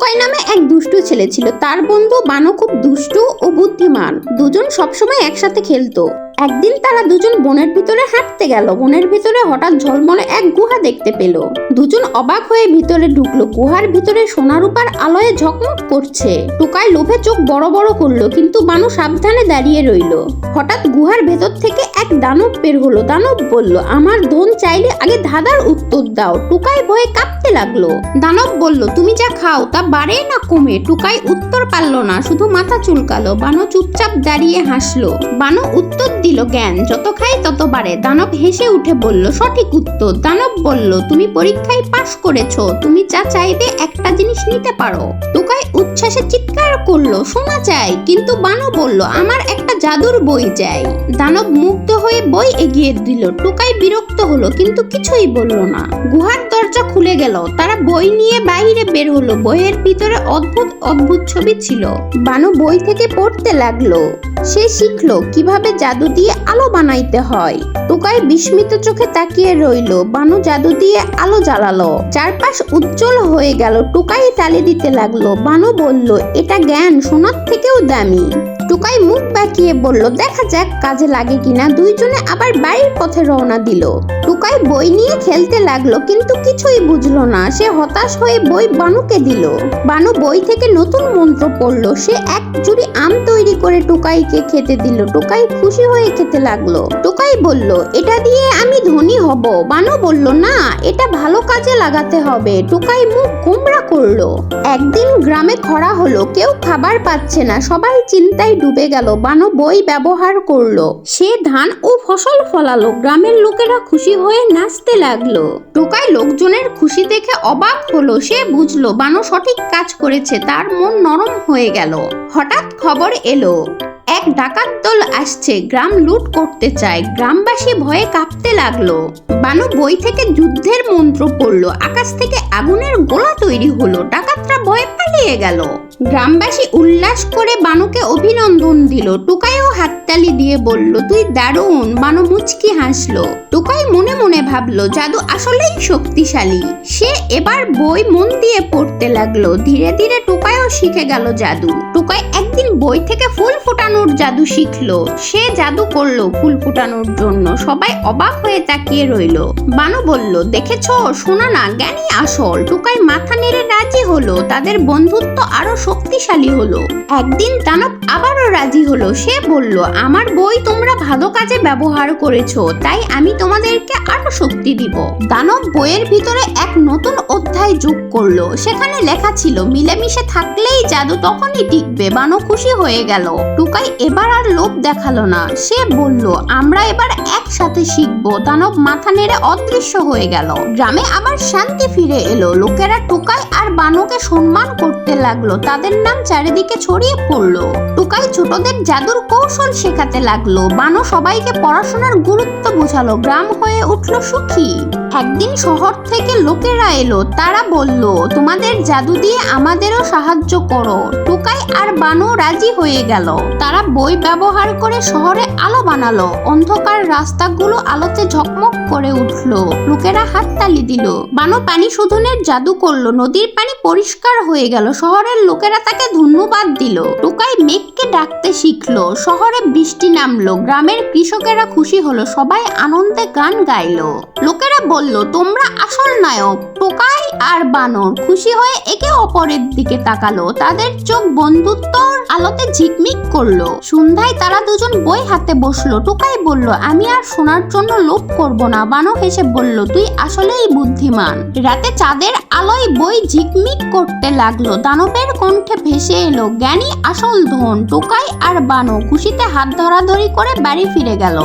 টোকাই নামে এক দুষ্টু ছেলে ছিল। তার বন্ধু বানো খুব দুষ্টু ও বুদ্ধিমান। দুজন সবসময় একসাথে খেলতো। একদিন তারা দুজন বনের ভিতরে হাঁটতে গেল। বনের ভিতরে হঠাৎ ঝলমলে এক গুহা দেখতে পেল। দুজন অবাক হয়ে ভিতরে ঢুকলো। গুহার ভিতরে সোনারূপার আলোয় ঝকমক করছে। টোকায় লোভে চোখ বড় বড় করল, কিন্তু বানু সাবধানে দাঁড়িয়ে রইল। হঠাৎ গুহার ভেতর থেকে এক দানব বের হলো। দানব বলল, আমার ধন চাইলে আগে ধাঁধার উত্তর দাও। টুকাই ভয়ে কাঁপতে লাগল। দানব বলল, তুমি যা খাও তা বাড়ে না কমে? টুকাই উত্তর পারল না, শুধু মাথা চুলকালো। বানো চুপচাপ দাঁড়িয়ে হাসলো। বানো উত্তর দিল জ্ঞান। যত খাই তত বাড়ে। দানব হেসে উঠে বলল, সঠিক উত্তর। দানব বলল, তুমি পরীক্ষায় পাশ করেছ। তুমি যা চাইবে একটা জিনিস নিতে পারো। টুকাই উচ্ছ্বাসে চিৎকার করল, শোনা চাই কিন্তু বানো বলল, আমার একটা জাদুর বই চাই। দানব মুগ্ধ হয়ে বই এগিয়ে দিল। টুকাই বিরক্ত হলো, কিন্তু কিছুই বলল না। গুহার দরজা খুলে গেল। তারা বই নিয়ে বাইরে বের হলো। বইয়ের ভিতরে অদ্ভুত অদ্ভুত ছবি ছিল। বানু বই থেকে পড়তে লাগল। সে শিখলো কীভাবে জাদু দিয়ে আলো বানাইতে হয়। টুকাই বিস্মিত চোখে তাকিয়ে রইল। বানু জাদু দিয়ে আলো জ্বালালো। চারপাশ উজ্জ্বল হয়ে গেল। টুকাই তালি দিতে লাগল। বানু বলল, এটা জ্ঞান সোনার থেকেও দামি। টুকাই মুখ বাঁকিয়ে বলল, দেখা যাক কাজে লাগে কিনা। দুইজনে আবার বাড়ির পথে রওনা দিল। টুকাই বই নিয়ে খেলতে লাগল, কিন্তু কিছুই বুঝলো না। সে হতাশ হয়ে বই বানুকে দিল। বানু বই থেকে নতুন মন্ত্র পড়ল। সে এক জুড়ি আম তৈরি করে টুকাইকে খেতে দিল। টুকাই খুশি হয়ে খেতে লাগল। টুকাই বলল, এটা দিয়ে আমি ধনী হব। বানু বলল, না, এটা ভালো কাজে লাগাতে হবে। টুকাই মুখ কুমড়া করল। একদিন গ্রামে খরা হলো, কেউ খাবার পাচ্ছে না, সবাই চিন্তায় ডুবে গেল। বানু বই ব্যবহার করল। সে ধান ও ফসল ফলালো। গ্রামের লোকেরা খুশি হয়ে নাচতে লাগল। টোকাই লোকজনের খুশি দেখে অবাক হলো। সে বুঝলো, বানো সঠিক কাজ করেছে, তার মন নরম হয়ে গেল। হঠাৎ খবর এলো, এক ডাকাত দল আসছে, গ্রাম লুট করতে চায়। গ্রামবাসী ভয়ে কাঁপতে লাগল। বানু বই থেকে যুদ্ধের মন্ত্র পড়ল। আকাশ থেকে আগুনের গোলা তৈরি হলো। ডাকাতরা ভয়ে পালিয়ে গেল। গ্রামবাসী উল্লাস করে বানুকে অভিনন্দন দিল। টুকাইও হাততালি দিয়ে বলল, তুই দারুণ, বানু মুচকি হাসলো। টুকাই মনে মনে ভাবলো, জাদু আসলেই শক্তিশালী। সে এবার বই মন দিয়ে পড়তে লাগল। ধীরে ধীরে টুকাইও শিখে গেল জাদু। টুকাই একদিন বই থেকে ফুল ফোটানোর জাদু শিখলো। সে জাদু করল ফুল ফোটানোর জন্য। সবাই অবাক হয়ে তাকিয়ে রইল। বানু বলল, দেখেছ, শোনা না, জ্ঞানী আসল। টুকাই মাথা নেড়ে রাজি হলো। তাদের বন্ধুত্ব আরও শক্তিশালী হলো। একদিন দানব আবারও রাজি হলো। সে বলল, আমার বই তোমরা ভালো কাজে ব্যবহার করেছ, তাই আমি তোমাদেরকে আরও শক্তি দিব। দানব বইয়ের ভিতরে এক নতুন অধ্যায় যোগ করল। সেখানে লেখা ছিল, মিলেমিশে থাকলেই জাদু তখনই টিকবে, বানো খুশি হয়ে গেল। টুকাই এবার আর লোভ দেখাল না। সে বলল, আমরা এবার একসাথে শিখব। দানব মাথা নেড়ে অদৃশ্য হয়ে গেল। গ্রামে আবার শান্তি ফিরে এলো। লোকেরা টুকাই আর বানোকে সম্মান করতে লাগল। তাদের নাম চারিদিকে ছড়িয়ে পড়ল। টুকাই ছোটদের জাদুর কৌশল শেখাতে লাগল। বানো সবাইকে পড়াশোনার গুরুত্ব বোঝালো। গ্রাম হয়ে উঠল সুখী। একদিন শহর থেকে লোকেরা এলো। তারা বলল, তোমাদের জাদু দিয়ে আমাদেরও সাহায্য করো। টুকাই আর বানো রাজি হয়ে গেল। তারা বই ব্যবহার করে শহরে আলো বানালো। অন্ধকার রাস্তাগুলো আলোতে ঝকমক করে উঠল। লোকেরা হাততালি দিল। বানো পানি শোধনের জাদু করল। নদীর পানি পরিষ্কার হয়ে গেল। শহরের লোকেরা তাকে ধন্যবাদ দিল। টুকাই মেঘকে ডাকতে শিখলো, শহরে বৃষ্টি নামলো, গ্রামের কৃষকেরা খুশি হলো, সবাই আনন্দে গান গাইলো। লোকেরা বলল, তোমরা আসল নায়ক, টোকাই আর বানর। খুশি হয়ে একে অপরের দিকে তাকালো, তাদের চোখ বন্ধুত্বর আলোতে ঝিকমিক করল। সন্ধ্যায় তারা দুজন বই হাতে বসল, টোকাই বলল, আমি আর শোনার জন্য লোভ করব না। বানর হেসে বলল, তুই আসলেই বুদ্ধিমান। রাতে চাঁদের আলোয় বই ঝিকমিক করতে লাগল, দানবের কণ্ঠে ভেসে এলো, জ্ঞানী আসল ধন। টোকাই আর বানো খুশিতে হাত ধরাধরি করে বাড়ি ফিরে গেল।